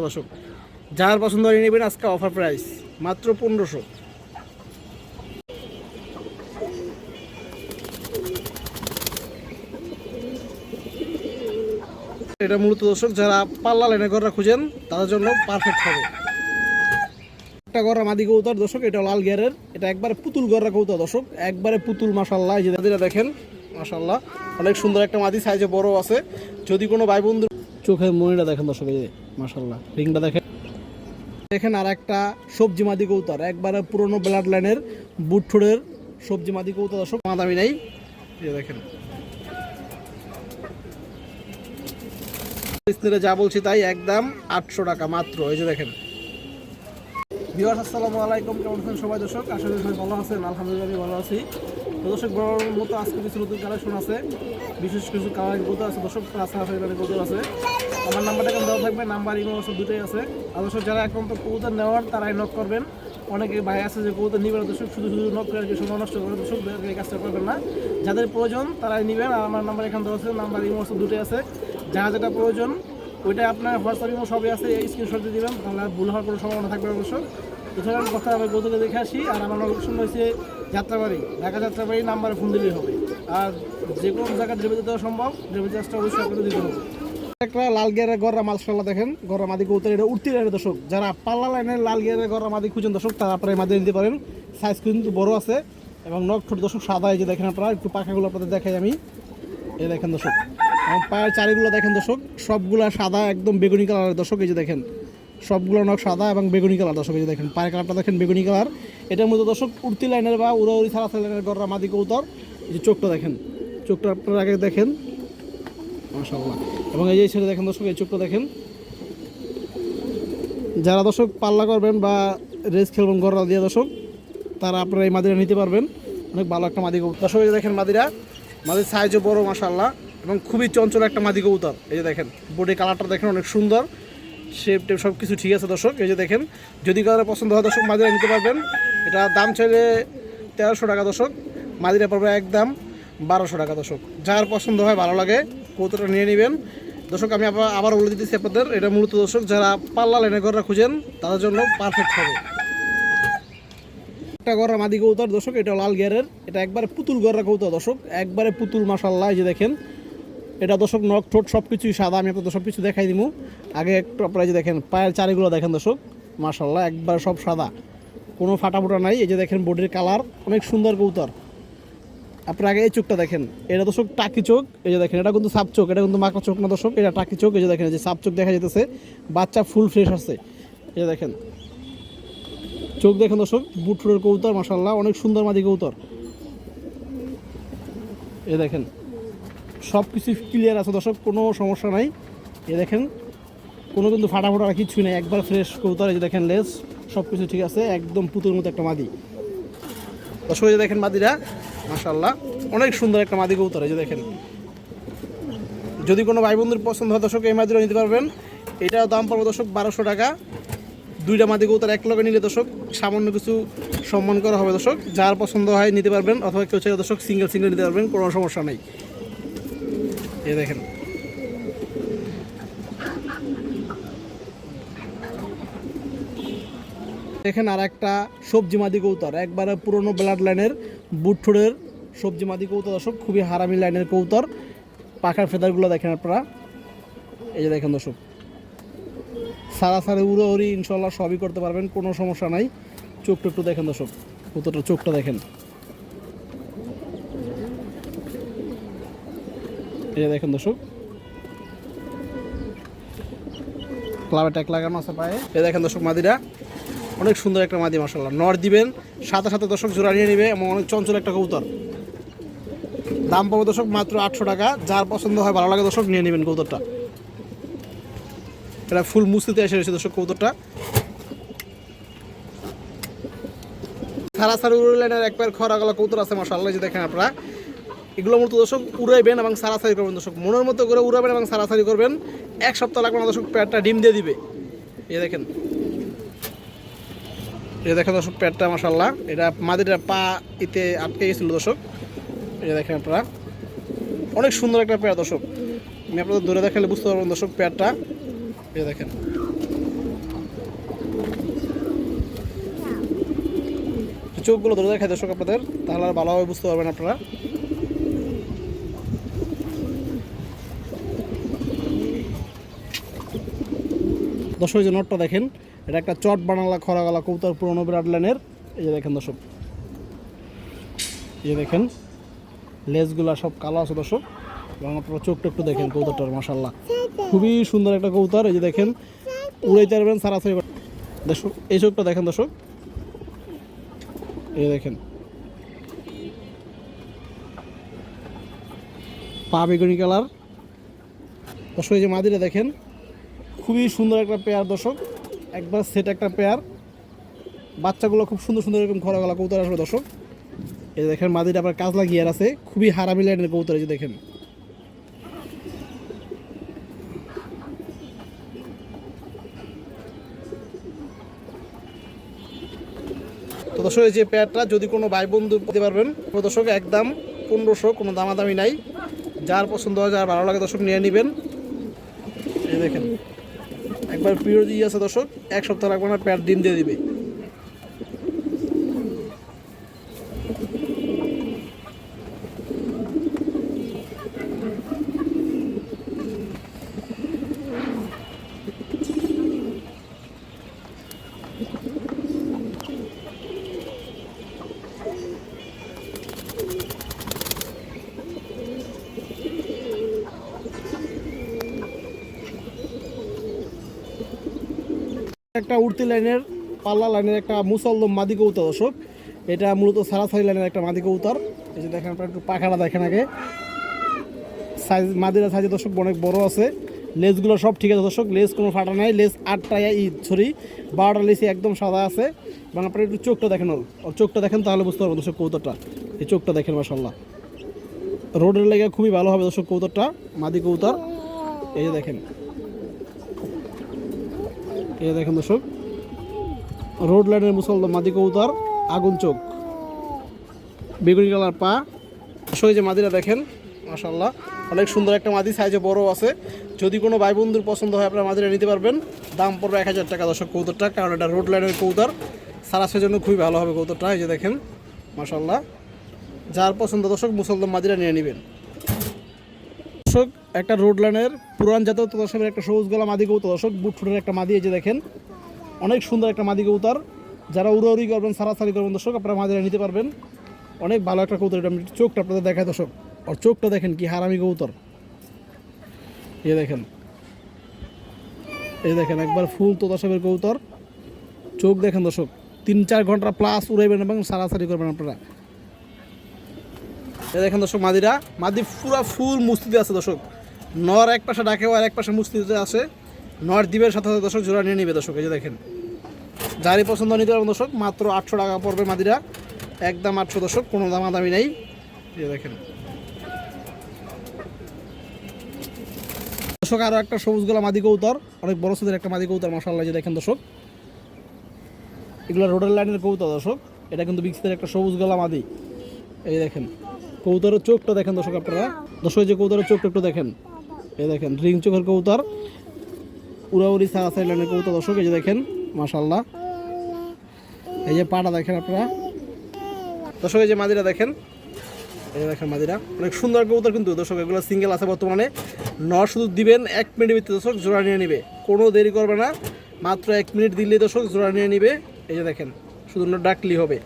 দর্শক, যার পছন্দ হয় নেবেন আজকে অফার প্রাইস মাত্র পনেরোশো। এটা মূলত দর্শক, যারা পাল্লা লাইনে গররা খুঁজেন, তাদের জন্য পারফেক্ট হবে। একটা গররা মাদি কৌতার দর্শক, এটা লাল গিয়ারের। এটা একবারে পুতুল গররা কৌতা দর্শক, একবারে পুতুল মাসাল্লাহ যে মাদিরা দেখেন মাসাল্লাহ অনেক সুন্দর একটা মাদি সাইজে বড় আছে। যদি কোনো ভাই বন্ধু চোখের মনিটা দেখেন দর্শক, এই মাসাল্লাহ রিংটা দেখেন। দেখেন আর একটা সবজি মাদি কৌতার, একবারে পুরনো ব্লাড লাইনের বুটঠোড়ের সবজি মাদি কৌতা দর্শক মা দামি নেই দেখেন যা বলছি তাই একদম আটশো টাকা মাত্র। এই যে দেখেন। বিহার আলাইকুম। কেমন সবাই দর্শক? করি ভালো আছেন, আলহামদুলিল্লাহ ভালো আছি। তো দর্শক বড় মতো আজকে কিছু নতুন কালেকশন আছে। বিশেষ কিছু কালার গোদর আছে। দর্শক আছে গোদর আছে। আমার নাম্বারটা কেমন দেওয়া থাকবে, নাম্বার ইমো আছে দুটোই আছে। দর্শক যারা এখন তো কবুতর নেওয়ার, তারাই নক করবেন। অনেকে ভাই আছে যে কবুতর নিবেন দর্শক শুধু শুধু নক করে আর সময় নষ্ট করে দর্শক এই কাজটা করবেন না। যাদের প্রয়োজন, তারাই নেবেন। আর আমার নাম্বার এখানে দেওয়া আছে, নাম্বার ইমো আছে দুটোই আছে। যারা যেটা প্রয়োজন, ওইটা আপনার হোয়াটসঅ্যাপ ইমো সবই আছে। এই স্ক্রিনশট দিয়ে দিবেন, তাহলে ভুল হওয়ার কোনো সম্ভাবনা থাকবে অবশ্য। সেখানে কথা হবে গৌতকে দেখে আসি, আর আমার লোকেশন রয়েছে যাত্রাবাড়ি। ঢাকা যাত্রাবাড়ি নাম্বারে ফোন দিলেই হবে। আর যে কোনো জায়গায় ডেলিভারি দেওয়া সম্ভব ডেলিভারি চার্জটা অবশ্যই আপনাদের দিতে হবে। একটা লাল গিয়ারের গররা মালশাল্লাহ দেখেন, গররা মাদি কৌতর এটা উঠতে লাইনের দর্শক। যারা পাল্লা লাইনের লাল গিয়ারের গররা মাদি খুঁজেন দর্শক, তারা আপনারা মাদি নিতে পারেন। সাইজ কিন্তু বড় আছে এবং নখ ঠোঁট দর্শক সাদা, এই যে দেখেন আপনারা, একটু পাখাগুলো আপনাদের দেখাই আমি। এই দেখেন দর্শক, এবং পায়ের চারিগুলো দেখেন দর্শক, সবগুলা সাদা, একদম বেগুনি কালারের দর্শক, এই যে দেখেন। সবগুলো নখ সাদা এবং বেগুনি কালার দর্শক, এই যে দেখেন, পায়ের কালারটা দেখেন বেগুনি কালার। এটার মধ্যে দর্শক উড়তি লাইনের বা উড়াউড়ি সারা লাইনের গররা মাদি কৌতর এই যে চোখটা দেখেন। চোখটা আপনারা আগে দেখেন। এবং এই যে ছেলে দেখেন দর্শক, এই চোখটা দেখেন। যারা দর্শক পাল্লা করবেন বা রেস খেলবেন গররা দিয়ে দর্শক, তারা আপনারা এই মাদিরা নিতে পারবেন। অনেক ভালো একটা মাদি কবুতর। দর্শক দেখেন মাদিরা, মাদির সাইজও বড় মাশাল্লাহ এবং খুবই চঞ্চল একটা মাদি কবুতর। এই যে দেখেন বডি কালারটা দেখেন অনেক সুন্দর। শেপ টেপ সব কিছু ঠিক আছে দর্শক। এই যে দেখেন, যদি কারও পছন্দ হয় দর্শক, মাদিরা নিতে পারবেন। এটা দাম চাইলে তেরোশো টাকা দর্শক, মাদিরা পড়বে একদম বারোশো টাকা দর্শক। যার পছন্দ হয় ভালো লাগে কৌতোটা নিয়ে নেবেন। দর্শক, আমি আবার আবার বলে দিতেছি আপনাদের, এটা মূলত দর্শক, যারা পাল্লা লাইনে ঘররা খুঁজেন, তাদের জন্য পারফেক্ট হবে। একটা গররা মাদি কৌতর দর্শক, এটা লাল গিয়ারের এটা একবারে পুতুল গররা কৌতর দর্শক, একবারে পুতুল মাসাল্লাহ যে দেখেন। এটা দর্শক, নখ, ঠোঁট সব কিছুই সাদা, আমি আপনাদের সব কিছু দেখাই দিব আগে একটু আপনারা যে দেখেন, পায়ের চারিগুলো দেখেন, দর্শক মাসাল্লাহ একবার সব সাদা। কোনো ফাটা ফোটা নাই, এই যে দেখেন, বডির কালার অনেক সুন্দর কৌতর আপনার আগে এই চোখটা দেখেন। এটা দর্শক টাকি চোখ, এই যে দেখেন, এটা কিন্তু সাপ চোখ, এটা কিন্তু মাকা চোখ না দর্শক, এটা টাকি চোখ, এই যে দেখেন যে সাপ চোখ দেখা যেতেছে বাচ্চা ফুল ফ্রেশ আছে। এই যে দেখেন, চোখ দেখেন দর্শক বুটফুটের কৌতর মাসাল্লাহ অনেক সুন্দর মাদি কৌতর এ দেখেন সব কিছু ক্লিয়ার আছে দর্শক, কোনো সমস্যা নাই। এ দেখেন, কোনো কিন্তু ফাটা ফোটা কিছুই নেই, একবার ফ্রেশ কৌতর এই যে দেখেন লেস সব কিছু ঠিক আছে, একদম পুতুর মতো একটা মাদি। দর্শক, এই যে দেখেন মাদিরা মাসাল্লাহ অনেক সুন্দর একটা মাদি কৌতর এই দেখেন। যদি কোনো ভাই বন্ধুর পছন্দ হয়, দর্শক, এই মাদিরও নিতে পারবেন। এটাও দাম পড়বে, দর্শক, বারোশো টাকা। দুইটা মাদি কবুতর এক লগে নিলে, দর্শক, সামান্য কিছু সম্মান করা হবে, দর্শক। যার পছন্দ হয়, নিতে পারবেন, অথবা কেউ চাইলে, দর্শক সিঙ্গেল সিঙ্গেল নিতে পারবেন, কোনো সমস্যা নেই। এ দেখেন। দেখেন আর একটা সবজি মাদি কৌতার একবারে পুরনো ব্লাড লাইনের বুটঠোড়ের সবজি মাদি কৌতার দর্শক, খুবই হারামি লাইনের কৌতর পাখার ফেদারগুলো দেখেন আপনারা। এই যে দেখেন দর্শক সারা সারে উড়ো উড়ি ইনশাল্লাহ সবই করতে পারবেন, কোনো সমস্যা নাই। চোখটা একটু দেখেন দর্শক কতটা চোখটা দেখেন। এই যে দেখেন দর্শক, ক্লাবে ট্যাক লাগানো আছে পায়ে। এই দেখেন দর্শক মাদিরা অনেক সুন্দর একটা মাদি মাসাল্লাহ নর দিবেন, সাথে সাথে দর্শক জোড়া নিয়ে নেবে এবং অনেক চঞ্চল একটা কবুতর। দাম পাবো দর্শক মাত্র আটশো টাকা। যার পছন্দ হয়, ভালো লাগে দর্শক নিয়ে নেবেন কবুতরটা। এটা ফুল মুস্তিতে এসে রয়েছে দর্শক কবুতরটা। সারা সারি উড়ে লাইনের এক পায়ের খরা গলা কবুতর আছে মাসাল্লাহ যে দেখেন আপনারা। এগুলো মূলত দর্শক উড়াইবেন এবং সারাসারি করবেন দর্শক। মনের মতো করে উড়াবেন এবং সারাসারি করবেন। এক সপ্তাহ লাগবে দর্শক প্যাডটা ডিম দিয়ে দিবে। এ দেখেন। এটা দেখেন দর্শক প্যাডটা মাসাল্লাহ এটা মাদিটা পা ইতে আটকে গেছিল দর্শক। এটা দেখেন আপনারা। অনেক সুন্দর একটা প্যাড দর্শক। আমি আপনাদের দূরে দেখালে বুঝতে পারবেন দর্শক প্যাডটা এটা দেখেন। চোখগুলো ধরে দেখায় দর্শক আপনাদের, তাহলে আর ভালোভাবে বুঝতে পারবেন আপনারা। দর্শক যে নোটটা দেখেন এটা একটা চট বানালা খরা গলা কৌতার পুরোনো বিরাট লাইনের এই যে দেখেন দর্শক। এই যে দেখেন, লেজগুলা সব কালো আছে দর্শক। এবং আপনারা চোখটা একটু দেখেন কৌতারটার মাসাল্লাহ খুবই সুন্দর একটা কৌতার এই যে দেখেন, উড়াইতে পারবেন সারাসারি দর্শক, এই চোখটা দেখেন দর্শক। এই দেখেন। পা বেগুনি কালার। দর্শক, এই যে মাদিরা দেখেন, খুবই সুন্দর একটা পেয়ার দর্শক। একবার সেট একটা পেয়ার বাচ্চাগুলো খুব সুন্দর সুন্দর এরকম খরা গলা কৌতার আসবে দর্শক। এই দেখেন মাদিরা আবার কাজ লাগিয়ে আছে। খুবই হারামি লাইনের কৌতার এই যে দেখেন। দর্শক, এই যে পেয়ারটা যদি কোনো ভাই বন্ধু পেতে পারবেন দর্শক, একদম পনেরোশো, কোনো দামাদামি নাই। যার পছন্দ হয়, যার ভালো লাগে দর্শক, নিয়ে নেবেন। এই দেখেন। একবার প্রিয় দিয়ে আছে দর্শক এক সপ্তাহ লাগবে না প্যাড ডিম দিয়ে দিবে। একটা উড়তি লাইনের, পাল্লা লাইনের একটা মুসলদম মাদি কৌতার দর্শক। এটা মূলত সারাসারি লাইনের একটা মাদি কৌতার এই যে দেখেন, আপনারা একটু পাখাটা দেখেন আগে। সাইজ, মাদিরা সাইজে দর্শক অনেক বড় আছে। লেজগুলো সব ঠিক আছে দর্শক, লেজ কোনো ফাটা নাই লেস আটটা ই সরি, বারোটা লেসি একদম সাদা আছে। এবং আপনারা একটু চোখটা দেখেন ওর চোখটা দেখেন তাহলে বুঝতে পারবেন দর্শক কৌতারটা এই চোখটা দেখেন মাসাল্লাহ রোডের লেগে খুবই ভালো হবে দর্শক কৌতারটা মাদি কৌতার এই যে দেখেন। যে দেখেন দর্শক, রোড লাইনের মুসলমান মাদি কৌতার আগুন চোখ। বেগুনি কালার পা। এই যে মাদিরা দেখেন মাশাল্লাহ অনেক সুন্দর একটা মাদি সাইজে বড় আছে। যদি কোনো ভাই বন্ধুর পছন্দ হয়, আপনারা মাদিরা নিতে পারবেন। দাম পড়বে এক হাজার টাকা দর্শক কৌতরটা কারণ এটা রোড লাইনের কৌতার সারাসের জন্য খুবই ভালো হবে কৌতরটা এই যে দেখেন মাশাল্লাহ যার পছন্দ দর্শক মুসলমান মাদিরা নিয়ে নেবেন। দর্শক, একটা রোড লাইনের পুরান জাতীয় দর্শকের একটা সবুজ গলা মাদি কৌতা দর্শক, বুট ফুটের একটা মাদি এই যে দেখেন, অনেক সুন্দর একটা মাদি কৌতার যারা উড়াউড়ি করবেন, সারাসারি করবেন, দর্শক, আপনারা মাদিরা নিতে পারবেন। অনেক ভালো একটা কৌতার এটা চোখটা আপনাদের দেখায় দর্শক। আর চোখটা দেখেন কি হারামি কৌতর এ দেখেন, এই দেখেন, একবার ফুল তো দর্শকের কৌতর চোখ দেখেন, দর্শক, তিন চার ঘণ্টা প্লাস উড়াইবেন এবং সারাসারি করবেন আপনারা। দেখেন দর্শক মাদিরা, মাদি পুরা ফুল মুস্তিতে আছে দর্শক। নর এক পাশে ডাকে আর এক পাশে মুস্তিতে আছে। নর দ্বীপের সাথে সাথে দর্শক জোড়া নিয়ে নিবে দর্শক, এই যে দেখেন। যারই পছন্দ নিতে পারবেন দর্শক, মাত্র আটশো টাকা পড়বে মাদিরা। একদম আটশো দর্শক, কোনো দামাদামি নেই। এই দেখেন। দর্শক আরও একটা সবুজ গোলা মাদি কৌতর অনেক বড় সাদের একটা মাদি কৌতর মাসাল্লাহ যে দেখেন দর্শক। এগুলো রোডের লাইনের কৌতর দর্শক, এটা কিন্তু বিক্সিতের একটা সবুজ গলা মাদি। এই দেখেন। কৌতারের চোখটা দেখেন দর্শক আপনারা। দর্শক যে কৌতারের চোখটা একটু দেখেন। এই দেখেন, রিং চোখের কৌতার উড়াউড়ি সারা সাইড লাইনের কৌতার দর্শক, এই যে দেখেন মাশাল্লাহ এই যে পাটা দেখেন আপনারা। দর্শক, এই যে মাদিরা দেখেন। এই দেখেন মাদিরা। অনেক সুন্দর কৌতার কিন্তু দর্শক, এগুলো সিঙ্গেল আছে বর্তমানে। ন শুধু দিবেন, এক মিনিট ভিতরে দর্শক জোড়া নিয়ে নিবে। কোনো দেরি করবে না। মাত্র এক মিনিট দিলেই দর্শক জোড়া নিয়ে নিবে। এই যে দেখেন, শুধু ডাকলি হবে।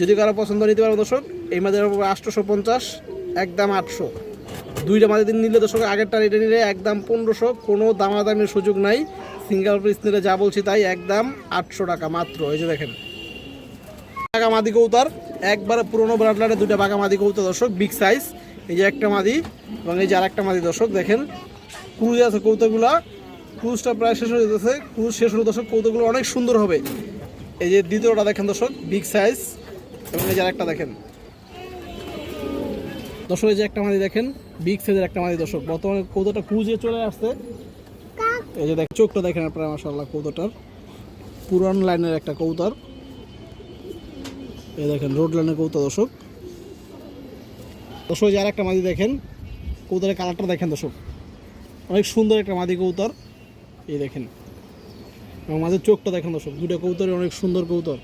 যদি কারও পছন্দ নিতে পারো দর্শক, এই মাঝে আটশোশো পঞ্চাশ, একদম আটশো। দুইটা মাঝে দিন নিলে দর্শক, আগেরটা রেটে নিলে একদম পনেরোশো। কোনো দামাদামির সুযোগ নাই। সিঙ্গেল পিস নিলে যা বলছি তাই একদম আটশো টাকা মাত্র। এই যে দেখেন। বাঘা মাদি কৌতার, একবারে পুরোনো ব্রাডলারে দুইটা বাঘা মাদি দর্শক বিগ সাইজ এই যে একটা মাদি এবং এই যে আর একটা মাদি দর্শক, দেখেন। ক্রুজ আছে কৌতাগুলা। ক্রুজটা প্রায় শেষ হয়ে যেতেছে। ক্রুজ শেষ হলে দর্শক, কৌতাগুলো অনেক সুন্দর হবে। এই যে দ্বিতীয়টা দেখেন দর্শক বিগ সাইজ এবং এই আরেকটা দেখেন। দর্শক, এই যে একটা মাদি দেখেন বিগ সাইজের একটা মাদি দর্শক। বর্তমানে কৌতোটা ক্রুজে চলে আসছে। এই যে দেখ চোখটা দেখেন আপনারা মাসাল্লাহ কৌতোটার পুরান লাইনের একটা কৌতার। এই দেখেন রোড লাইনের কৌতা দর্শক। দর্শক যে আরেকটা মাদি দেখেন, কৌতারের কালারটা দেখেন দর্শক। অনেক সুন্দর একটা মাদি কৌতার। এই দেখেন, এবং মাঝের চোখটা দেখেন দর্শক, দুটো কৌতরে অনেক সুন্দর কৌতর।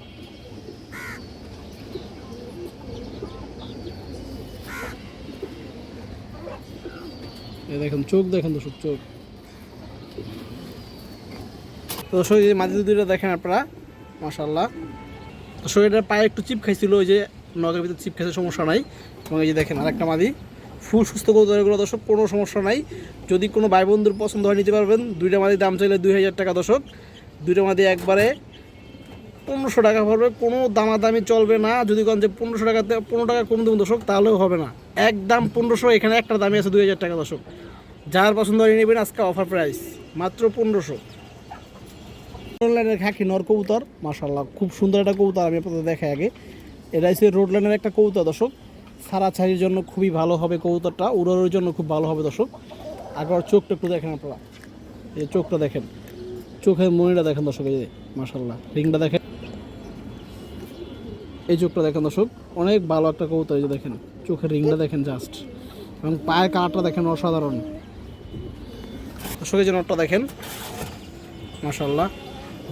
দেখেন, চোখ দেখেন দর্শক, চোখ। দর্শক, এই মাঝে দুইটা দেখেন আপনারা মাশাল্লাহ দর্শক এটার পায়ে একটু চিপ খাইছিল, ওই যে নগের ভিতরে চিপ খাইছে, সমস্যা নাই। এবং এই যে দেখেন, আরেকটা মাদি, ফুল সুস্থ কৌতলগুলো দর্শক, কোনো সমস্যা নাই। যদি কোনো ভাই বন্ধুর পছন্দ হয়, নিতে পারবেন। দুইটা মাদি দাম চাইলে দুই হাজার টাকা দর্শক। দুইটা মাদি একবারে পনেরোশো টাকা পড়বে, কোনো দামাদামি চলবে না। যদি কোন যে পনেরোশো টাকাতে পনেরো টাকা কম দেবেন দর্শক, তাহলেও হবে না। একদম পনেরোশো, এখানে একটা দামই আছে দুই হাজার টাকা দর্শক। যার পছন্দ হয় নেবেন আজকে অফার প্রাইস মাত্র পনেরোশো। অনলাইনের খাকি নর কবুতর মাশাল্লাহ খুব সুন্দর একটা কবুতর, আমি আপনাদের দেখাই আগে। এটা হচ্ছে রোড লাইনের একটা কবুতর দর্শক। ছাড়াছাড়ির জন্য খুবই ভালো হবে কবুতরটা, উড়ানোর জন্য খুব ভালো হবে দর্শক। আগে চোখটা একটু দেখেন আপনারা। এই চোখটা দেখেন। চোখের মনিটা দেখেন দর্শক, এই যে মাশাল্লাহ রিংটা দেখেন। এই চোখটা দেখেন দর্শক, অনেক ভালো একটা কবুতর এই যে দেখেন, চোখের রিংটা দেখেন জাস্ট এবং পায়ের কালারটা দেখেন অসাধারণ। দর্শক এই যে নটটা দেখেন মাশাল্লাহ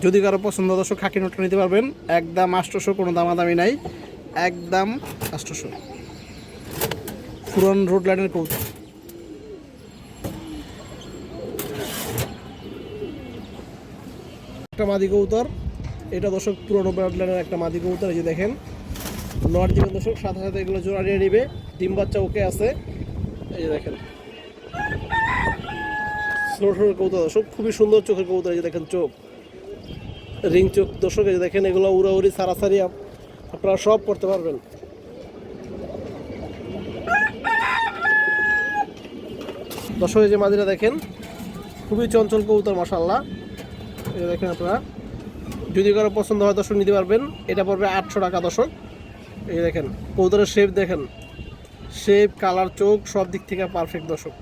যদি কারও পছন্দ দর্শক খাকি নোটটা নিতে পারবেন। একদম আষ্টশো, কোনো দামাদামি নাই। একদম আষ্টশো। পুরন রোড লাইনের কবুতর। একটা মাদি কবুতর। এটা দর্শক পুরনো রোড একটা মাদি কবুতর, এই যে দেখেন। নট দিবেন দর্শক সাথে সাথে এগুলো জোড়া নিয়ে নিবে। ডিম বাচ্চা ওকে আছে। এই যে দেখেন। ছোট ছোট কবুতর দর্শক, খুবই সুন্দর চোখের কবুতর, এই যে দেখেন চোখ। রিং চোখ দর্শক, এই যে দেখেন, এগুলো উড়া উড়াউড়ি, সারাসারি আপ- আপনারা সব করতে পারবেন। দর্শক, এই যে মাদিরা দেখেন, খুবই চঞ্চল কবুতর মাসাল্লাহ দেখেন আপনারা। যদি কারও পছন্দ হয় দর্শক নিতে পারবেন। এটা পড়বে আটশো টাকা দর্শক। এই দেখেন কৌতরের শেপ দেখেন। শেপ কালার চোখ সব দিক থেকে পারফেক্ট দর্শক।